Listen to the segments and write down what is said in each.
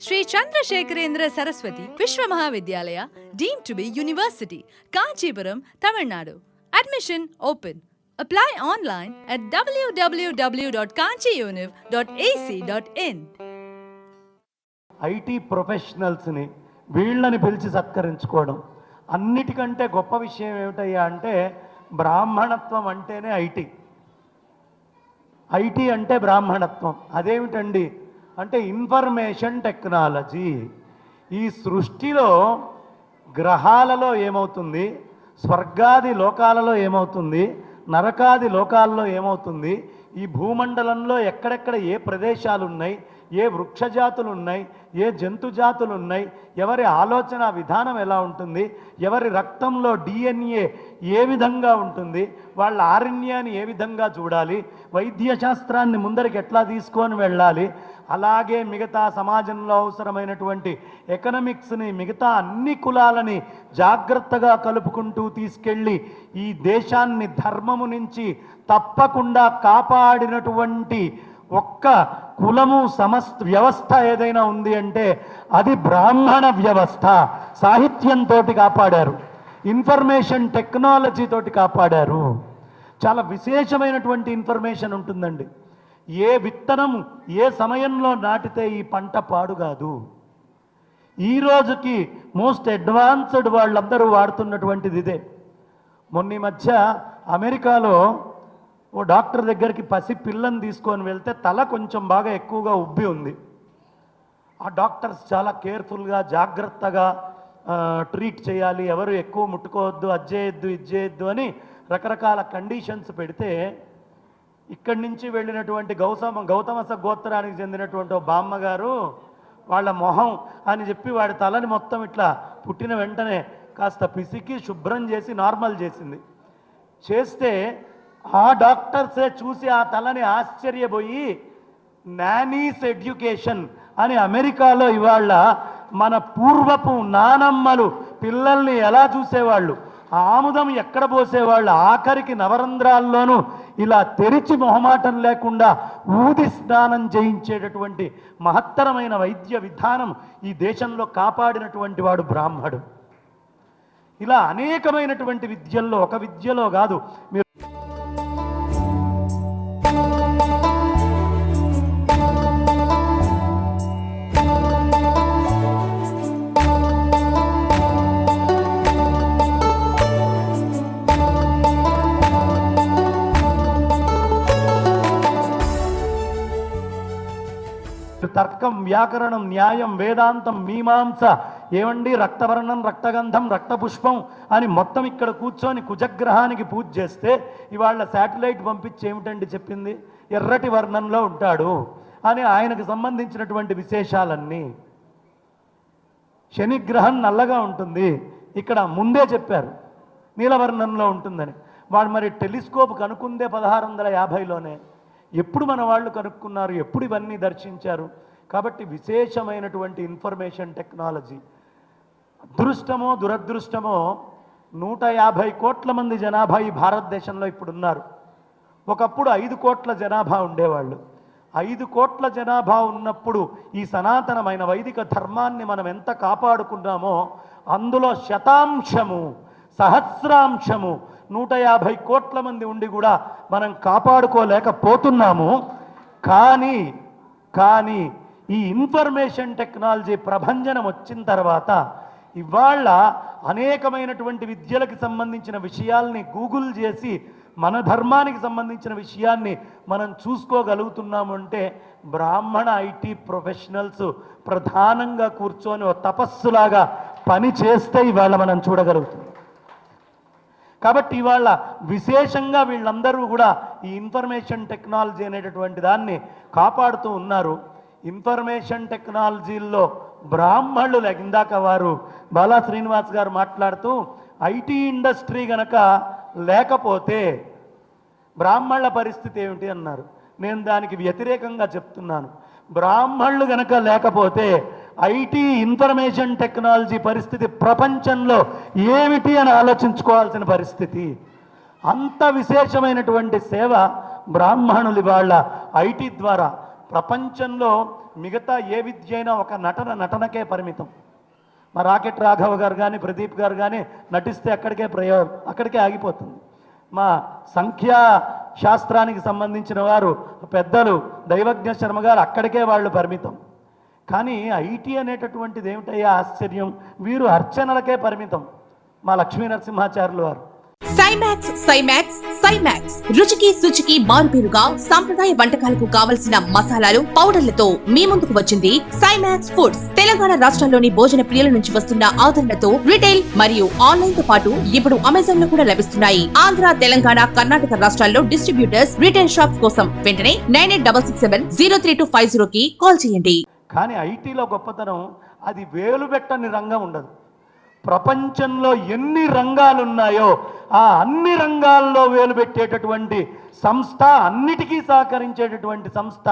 Shri Chandrashekharendra Saraswati Vishwa Mahavidyalaya deem to be university Kanchipuram Tamil Nadu. Admission open apply online at W dot Kanchi kanchiuniv dot AC dot in IT ప్రొఫెషనల్స్ని వీళ్ళని పిలిచి సత్కరించుకోవడం. అన్నిటికంటే గొప్ప విషయం ఏమిటయ్యా అంటే బ్రాహ్మణత్వం అంటేనే IT. IT అంటే బ్రాహ్మణత్వం. అదేమిటండి? అంటే ఇన్ఫర్మేషన్ టెక్నాలజీ ఈ సృష్టిలో గ్రహాలలో ఏమవుతుంది? స్వర్గాది లోకాలలో ఏమవుతుంది? నరకాది లోకాలలో ఏమవుతుంది? ఈ భూమండలంలో ఎక్కడెక్కడ ఏ ప్రదేశాలు ఉన్నాయి ఏ వృక్షజాతులు ఉన్నాయి ఏ జంతు జాతులు ఉన్నాయి ఎవరి ఆలోచన విధానం ఎలా ఉంటుంది ఎవరి రక్తంలో డిఎన్ఏ ఏ విధంగా ఉంటుంది వాళ్ళ ఆరణ్యాన్ని ఏ విధంగా చూడాలి వైద్య శాస్త్రాన్ని ముందరికి ఎట్లా తీసుకొని వెళ్ళాలి అలాగే మిగతా సమాజంలో అవసరమైనటువంటి ఎకనమిక్స్ని మిగతా అన్ని కులాలని జాగ్రత్తగా కలుపుకుంటూ తీసుకెళ్ళి ఈ దేశాన్ని ధర్మము నుంచి తప్పకుండా కాపాడినటువంటి ఒక్క కులము సమస్త వ్యవస్థ ఏదైనా ఉంది అంటే అది బ్రాహ్మణ వ్యవస్థ. సాహిత్యంతో కాపాడారు. ఇన్ఫర్మేషన్ టెక్నాలజీ తోటి కాపాడారు. చాలా విశేషమైనటువంటి ఇన్ఫర్మేషన్ ఉంటుందండి. ఏ విత్తనం ఏ సమయంలో నాటితే ఈ పంట పాడు కాదు. ఈ రోజుకి మోస్ట్ అడ్వాన్స్డ్ వాళ్ళందరూ వాడుతున్నటువంటిది ఇదే. మొన్న మధ్య అమెరికాలో ఓ డాక్టర్ దగ్గరికి పసి పిల్లని తీసుకొని వెళ్తే తల కొంచెం బాగా ఎక్కువగా ఉబ్బి ఉంది. ఆ డాక్టర్స్ చాలా కేర్ఫుల్గా జాగ్రత్తగా ట్రీట్ చేయాలి ఎవరు ఎక్కువ ముట్టుకోవద్దు అది చేయొద్దు ఇది చేయొద్దు అని రకరకాల కండిషన్స్ పెడితే ఇక్కడి నుంచి వెళ్ళినటువంటి గౌతమ గౌతమస గోత్రానికి చెందినటువంటి బామ్మ బామ్మగారు వాళ్ళ మొహం అని చెప్పి వాడి తలని మొత్తం ఇట్లా పుట్టిన వెంటనే కాస్త పిసికి శుభ్రం చేసి నార్మల్ చేసింది. చేస్తే ఆ డాక్టర్సే చూసి ఆ తలని ఆశ్చర్యపోయి నానీస్ ఎడ్యుకేషన్ అని అమెరికాలో ఇవాళ మన పూర్వపు నానమ్మలు పిల్లల్ని ఎలా చూసేవాళ్ళు? ఆముదం ఎక్కడ పోసేవాళ్ళు? ఆఖరికి నవరంధ్రాల్లోనూ ఇలా తెరిచి మొహమాటం లేకుండా ఊది స్నానం చేయించేటటువంటి మహత్తరమైన వైద్య విధానం ఈ దేశంలో కాపాడినటువంటి వాడు బ్రాహ్మడు. ఇలా అనేకమైనటువంటి విద్యల్లో ఒక విద్యలో కాదు మీరు తర్కం వ్యాకరణం న్యాయం వేదాంతం మీమాంస ఏమండి? రక్తవర్ణం రక్తగంధం రక్తపుష్పం అని మొత్తం ఇక్కడ కూర్చొని కుజగ్రహానికి పూజ చేస్తే ఇవాళ శాటిలైట్ పంపించి ఏమిటండి చెప్పింది? ఎర్రటి వర్ణంలో ఉంటాడు అని ఆయనకు సంబంధించినటువంటి విశేషాలన్నీ. శనిగ్రహం నల్లగా ఉంటుంది. ఇక్కడ ముందే చెప్పారు. నీలవర్ణంలో ఉంటుందని. వాడు మరి టెలిస్కోప్ కనుక్కుందే పదహారు వందల యాభైలోనే. ఎప్పుడు మన వాళ్ళు కనుక్కున్నారు? ఎప్పుడు ఇవన్నీ దర్శించారు? కాబట్టి విశేషమైనటువంటి ఇన్ఫర్మేషన్ టెక్నాలజీ. అదృష్టమో దురదృష్టమో నూట యాభై కోట్ల మంది జనాభా ఈ భారతదేశంలో ఇప్పుడు ఉన్నారు ఒకప్పుడు ఐదు కోట్ల జనాభా ఉండేవాళ్ళు. ఐదు కోట్ల జనాభా ఉన్నప్పుడు ఈ సనాతనమైన వైదిక ధర్మాన్ని మనం ఎంత కాపాడుకున్నామో అందులో శతాంశము సహస్రాంశము నూట యాభై కోట్ల మంది ఉండి కూడా మనం కాపాడుకోలేకపోతున్నాము. కానీ కానీ ఈ ఇన్ఫర్మేషన్ టెక్నాలజీ ప్రభంజనం వచ్చిన తర్వాత ఇవాళ అనేకమైనటువంటి విద్యలకు సంబంధించిన విషయాల్ని గూగుల్ చేసి మన ధర్మానికి సంబంధించిన విషయాన్ని మనం చూసుకోగలుగుతున్నాము అంటే బ్రాహ్మణ ఐటీ ప్రొఫెషనల్స్ ప్రధానంగా కూర్చొని ఓ తపస్సులాగా పని చేస్తే ఇవాళ మనం చూడగలుగుతున్నాం. కాబట్టి ఇవాళ విశేషంగా వీళ్ళందరూ కూడా ఈ ఇన్ఫర్మేషన్ టెక్నాలజీ అనేటటువంటి దాన్ని కాపాడుతూ ఉన్నారు. ఇన్ఫర్మేషన్ టెక్నాలజీల్లో బ్రాహ్మణులు ఇందాక వారు బాలా శ్రీనివాస్ గారు మాట్లాడుతూ ఐటీ ఇండస్ట్రీ గనక లేకపోతే బ్రాహ్మణుల పరిస్థితి ఏమిటి అన్నారు. నేను దానికి వ్యతిరేకంగా చెప్తున్నాను. బ్రాహ్మణులు గనక లేకపోతే ఐటీ ఇన్ఫర్మేషన్ టెక్నాలజీ పరిస్థితి ప్రపంచంలో ఏమిటి అని ఆలోచించుకోవాల్సిన పరిస్థితి. అంత విశేషమైనటువంటి సేవ బ్రాహ్మణులు వాళ్ళ ఐటీ ద్వారా ప్రపంచంలో మిగతా ఏ విద్య అయినా ఒక నటన నటనకే పరిమితం. మా రాకెట్ రాఘవ గారు కానీ ప్రదీప్ గారు కానీ నటిస్తే అక్కడికే ప్రయో అక్కడికే ఆగిపోతుంది. మా సంఖ్యా శాస్త్రానికి సంబంధించిన వారు పెద్దలు దైవజ్ఞ శర్మ గారు అక్కడికే వాళ్ళు పరిమితం. కానీ ఐటీ అనేటటువంటిది ఏమిటయ్యా ఆశ్చర్యం? వీరు అర్చనలకే పరిమితం. మా లక్ష్మీ నరసింహాచార్యులు వారు. సైమాక్స్ సైమాక్స్ సైమాక్స్. రుచికి శుచికి మారుపేరుగా సాంప్రదాయ వంటకాలకు కావలసిన మసాలాలు పౌడర్లతో మీ ముందుకు వచ్చింది సైమాక్స్ ఫుడ్స్. తెలంగాణ రాష్ట్రంలోని భోజన ప్రియుల నుంచి వస్తున్న ఆదరణతో రిటైల్ మరియు ఆన్లైన్తో పాటు ఇప్పుడు అమెజాన్లో కూడా లభిస్తున్నాయి. ఆంధ్ర తెలంగాణ కర్ణాటక రాష్ట్రాల్లో డిస్ట్రిబ్యూటర్స్ రిటైల్ షాప్స్ కోసం వెంటనే nine eight double six seven zero three two five zero కి కాల్ చేయండి. కానీ ఐటీలో గొప్పతనం అది వేలు పెట్టని రంగం ఉండదు. ప్రపంచంలో ఎన్ని రంగాలు ఉన్నాయో ఆ అన్ని రంగాల్లో వేలు పెట్టేటటువంటి సంస్థ అన్నిటికీ సహకరించేటటువంటి సంస్థ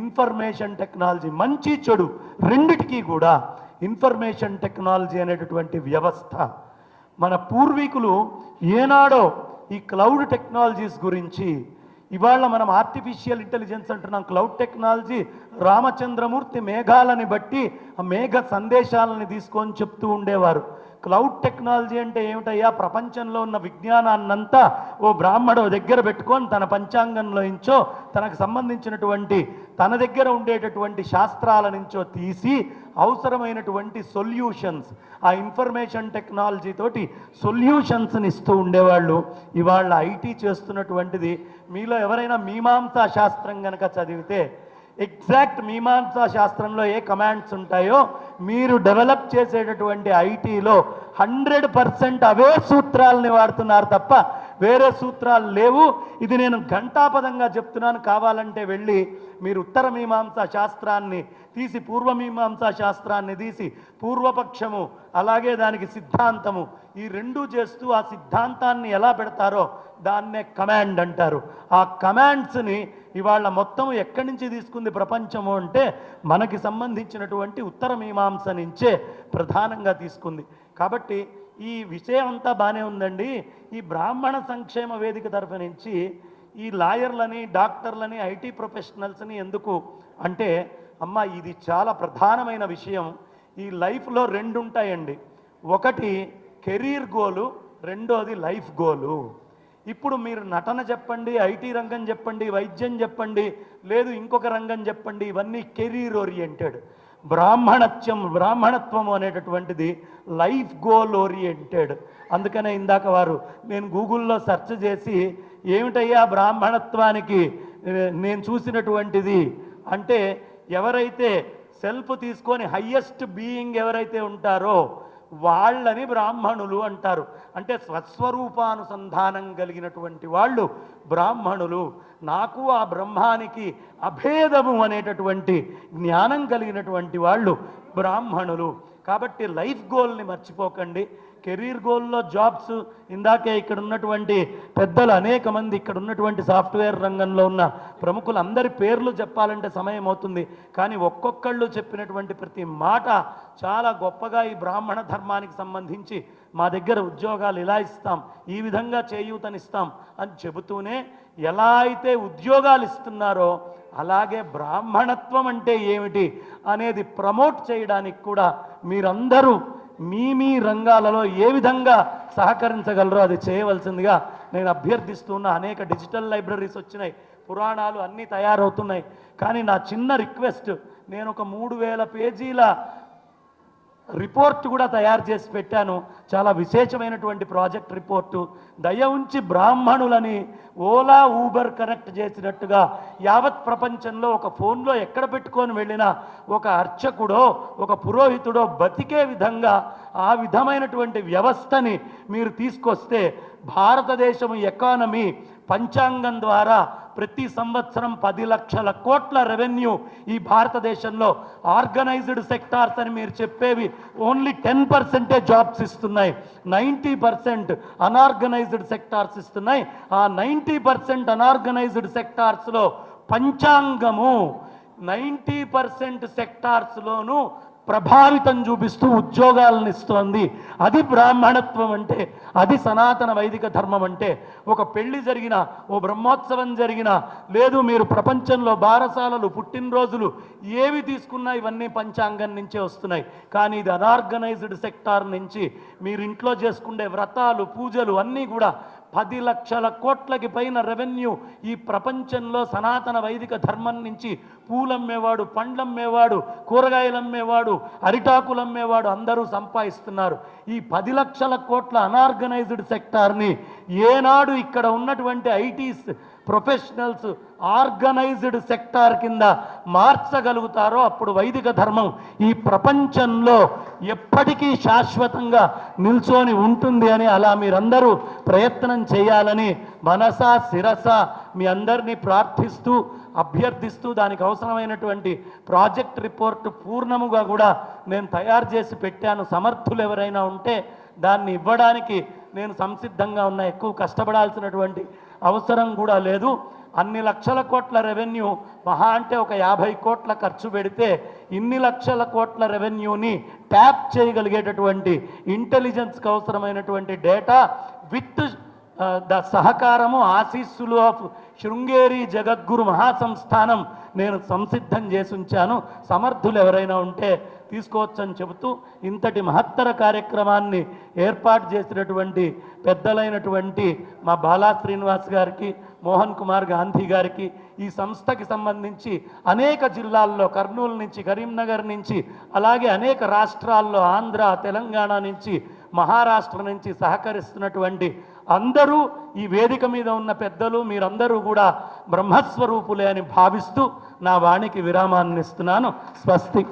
ఇన్ఫర్మేషన్ టెక్నాలజీ. మంచి చెడు రెండిటికీ కూడా ఇన్ఫర్మేషన్ టెక్నాలజీ అనేటటువంటి వ్యవస్థ. మన పూర్వీకులు ఏనాడో ఈ క్లౌడ్ టెక్నాలజీస్ గురించి ఇవాళ మనం ఆర్టిఫిషియల్ ఇంటెలిజెన్స్ అంటున్నాం. క్లౌడ్ టెక్నాలజీ రామచంద్రమూర్తి మేఘాలని బట్టి ఆ మేఘ సందేశాలని తీసుకొని చెప్తూ ఉండేవారు. క్లౌడ్ టెక్నాలజీ అంటే ఏమిటయ్యా? ప్రపంచంలో ఉన్న విజ్ఞానాన్నంతా ఓ బ్రాహ్మడు దగ్గర పెట్టుకొని తన పంచాంగంలో ఇంచో తనకు సంబంధించినటువంటి తన దగ్గర ఉండేటటువంటి శాస్త్రాల నుంచో తీసి అవసరమైనటువంటి సొల్యూషన్స్ ఆ ఇన్ఫర్మేషన్ టెక్నాలజీ తోటి సొల్యూషన్స్ని ఇస్తూ ఉండేవాళ్ళు. ఇవాళ ఐటీ చేస్తున్నటువంటిది మీలో ఎవరైనా మీమాంసా శాస్త్రం కనుక చదివితే ఎగ్జాక్ట్ మీమాంసా శాస్త్రంలో ఏ కమాండ్స్ ఉంటాయో మీరు డెవలప్ చేసేటటువంటి ఐటీలో హండ్రెడ్ పర్సెంట్ అవే సూత్రాలని వాడుతున్నారు తప్ప వేరే సూత్రాలు లేవు. ఇది నేను ఘంటాపదంగా చెప్తున్నాను. కావాలంటే వెళ్ళి మీరు ఉత్తర మీమాంసా శాస్త్రాన్ని తీసి పూర్వమీమాంసా శాస్త్రాన్ని తీసి పూర్వపక్షము అలాగే దానికి సిద్ధాంతము ఈ రెండు చేస్తూ ఆ సిద్ధాంతాన్ని ఎలా పెడతారో దాన్నే కమాండ్ అంటారు. ఆ కమాండ్స్ని ఇవాళ మొత్తం ఎక్కడి నుంచి తీసుకుంది ప్రపంచము అంటే మనకి సంబంధించినటువంటి ఉత్తర మీమాంస నుంచే ప్రధానంగా తీసుకుంది. కాబట్టి ఈ విషయం అంతా బాగానే ఉందండి. ఈ బ్రాహ్మణ సంక్షేమ వేదిక తరఫు నుంచి ఈ లాయర్లని డాక్టర్లని ఐటీ ప్రొఫెషనల్స్ని ఎందుకు అంటే అమ్మ ఇది చాలా ప్రధానమైన విషయం. ఈ లైఫ్లో రెండు ఉంటాయండి ఒకటి కెరీర్ గోలు రెండోది లైఫ్ గోలు. ఇప్పుడు మీరు నటన చెప్పండి ఐటీ రంగం చెప్పండి వైద్యం చెప్పండి లేదు ఇంకొక రంగం చెప్పండి ఇవన్నీ కెరీర్ ఓరియంటెడ్. బ్రాహ్మణత్యం బ్రాహ్మణత్వం అనేటటువంటిది లైఫ్ గోల్ ఓరియంటెడ్. అందుకనే ఇందాక వారు నేను గూగుల్లో సెర్చ్ చేసి ఏమిటయ్యా బ్రాహ్మణత్వానికి నేను చూసినటువంటిది అంటే ఎవరైతే సెల్ఫ్ తీసుకొని హయ్యెస్ట్ బీయింగ్ ఎవరైతే ఉంటారో వాళ్ళని బ్రాహ్మణులు అంటారు. అంటే స్వస్వరూపానుసంధానం కలిగినటువంటి వాళ్ళు బ్రాహ్మణులు. నాకు ఆ బ్రహ్మానికి అభేదము అనేటటువంటి జ్ఞానం కలిగినటువంటి వాళ్ళు బ్రాహ్మణులు. కాబట్టి లైఫ్ గోల్ని మర్చిపోకండి. కెరీర్ గోల్లో జాబ్స్ ఇందాకే ఇక్కడ ఉన్నటువంటి పెద్దలు అనేక మంది ఇక్కడ ఉన్నటువంటి సాఫ్ట్వేర్ రంగంలో ఉన్న ప్రముఖులు అందరి పేర్లు చెప్పాలంటే సమయం అవుతుంది. కానీ ఒక్కొక్కళ్ళు చెప్పినటువంటి ప్రతి మాట చాలా గొప్పగా ఈ బ్రాహ్మణ ధర్మానికి సంబంధించి మా దగ్గర ఉద్యోగాలు ఇలా ఇస్తాం ఈ విధంగా చేయూతనిస్తాం అని చెబుతూనే ఎలా అయితే ఉద్యోగాలు ఇస్తున్నారో అలాగే బ్రాహ్మణత్వం అంటే ఏమిటి అనేది ప్రమోట్ చేయడానికి కూడా మీరందరూ మీ మీ రంగాలలో ఏ విధంగా సహకరించగలరో అది చేయవలసిందిగా నేను అభ్యర్థిస్తున్న అనేక డిజిటల్ లైబ్రరీస్ వచ్చినాయి పురాణాలు అన్నీ తయారవుతున్నాయి. కానీ నా చిన్న రిక్వెస్ట్ నేను ఒక మూడు వేల పేజీల రిపోర్ట్ కూడా తయారు చేసి పెట్టాను. చాలా విశేషమైనటువంటి ప్రాజెక్ట్ రిపోర్టు. దయ ఉంచి బ్రాహ్మణులని ఓలా ఊబర్ కనెక్ట్ చేసినట్టుగా యావత్ ప్రపంచంలో ఒక ఫోన్లో ఎక్కడ పెట్టుకొని వెళ్ళినా ఒక అర్చకుడో ఒక పురోహితుడో బతికే విధంగా ఆ విధమైనటువంటి వ్యవస్థని మీరు తీసుకొస్తే భారతదేశం ఎకానమీ పంచాంగం ద్వారా ప్రతి సంవత్సరం పది లక్షల కోట్ల రెవెన్యూ ఈ భారతదేశంలో ఆర్గనైజ్డ్ సెక్టార్స్ అని మీరు చెప్పేవి ఓన్లీ టెన్ పర్సెంటే జాబ్స్ ఇస్తున్నాయి. నైంటీ పర్సెంట్ అనార్గనైజ్డ్ సెక్టార్స్ ఇస్తున్నాయి. ఆ నైంటీ పర్సెంట్ అనార్గనైజ్డ్ సెక్టార్స్లో పంచాంగము నైంటీ పర్సెంట్ సెక్టార్స్లోనూ ప్రభావితం చూపిస్తూ ఉద్యోగాలను ఇస్తోంది. అది బ్రాహ్మణత్వం అంటే అది సనాతన వైదిక ధర్మం అంటే. ఒక పెళ్ళి జరిగిన ఓ బ్రహ్మోత్సవం జరిగిన లేదు మీరు ప్రపంచంలో బారసాలలు పుట్టినరోజులు ఏవి తీసుకున్నా ఇవన్నీ పంచాంగం నుంచే వస్తున్నాయి. కానీ ఇది అనార్గనైజ్డ్ సెక్టార్ నుంచి మీరు ఇంట్లో చేసుకునే వ్రతాలు పూజలు అన్నీ కూడా పది లక్షల కోట్లకి పైన రెవెన్యూ ఈ ప్రపంచంలో సనాతన వైదిక ధర్మం నుంచి పూలమ్మేవాడు పండ్లమ్మేవాడు కూరగాయలు అమ్మేవాడు అరిటాకులు అమ్మేవాడు అందరూ సంపాదిస్తున్నారు. ఈ పది లక్షల కోట్ల అనార్గనైజ్డ్ సెక్టార్ని ఏనాడు ఇక్కడ ఉన్నటువంటి ఐటీస్ ప్రొఫెషనల్స్ ఆర్గనైజ్డ్ సెక్టార్ కింద మార్చగలుగుతారో అప్పుడు వైదిక ధర్మం ఈ ప్రపంచంలో ఎప్పటికీ శాశ్వతంగా నిల్చొని ఉంటుంది అని అలా మీరందరూ ప్రయత్నం చేయాలని మనస శిరస మీ అందరినీ ప్రార్థిస్తూ అభ్యర్థిస్తూ దానికి అవసరమైనటువంటి ప్రాజెక్ట్ రిపోర్ట్ పూర్ణముగా కూడా నేను తయారు చేసి పెట్టాను. సమర్థులు ఎవరైనా ఉంటే దాన్ని ఇవ్వడానికి నేను సంసిద్ధంగా ఉన్నా ఎక్కువ కష్టపడాల్సినటువంటి అవసరం కూడా లేదు. అన్ని లక్షల కోట్ల రెవెన్యూ మహా అంటే ఒక యాభై కోట్ల ఖర్చు పెడితే ఇన్ని లక్షల కోట్ల రెవెన్యూని ట్యాప్ చేయగలిగేటటువంటి ఇంటెలిజెన్స్కి అవసరమైనటువంటి డేటా విత్ ద సహకారము ఆశీస్సులు ఆఫ్ శృంగేరి జగద్గురు మహాసంస్థానం నేను సంసిద్ధం చేసి ఉంచాను సమర్థులు ఎవరైనా ఉంటే తీసుకోవచ్చని చెబుతూ ఇంతటి మహత్తర కార్యక్రమాన్ని ఏర్పాటు చేసినటువంటి పెద్దలైనటువంటి మా బాలా శ్రీనివాస్ గారికి మోహన్ కుమార్ గాంధీ గారికి ఈ సంస్థకి సంబంధించి అనేక జిల్లాల్లో కర్నూలు నుంచి కరీంనగర్ నుంచి అలాగే అనేక రాష్ట్రాల్లో ఆంధ్ర తెలంగాణ నుంచి మహారాష్ట్ర నుంచి సహకరిస్తున్నటువంటి అందరూ ఈ వేదిక మీద ఉన్న పెద్దలు మీరందరూ కూడా బ్రహ్మస్వరూపులే అని భావిస్తూ నా వాణికి విరామాన్ని ఇస్తున్నాను స్వస్తి.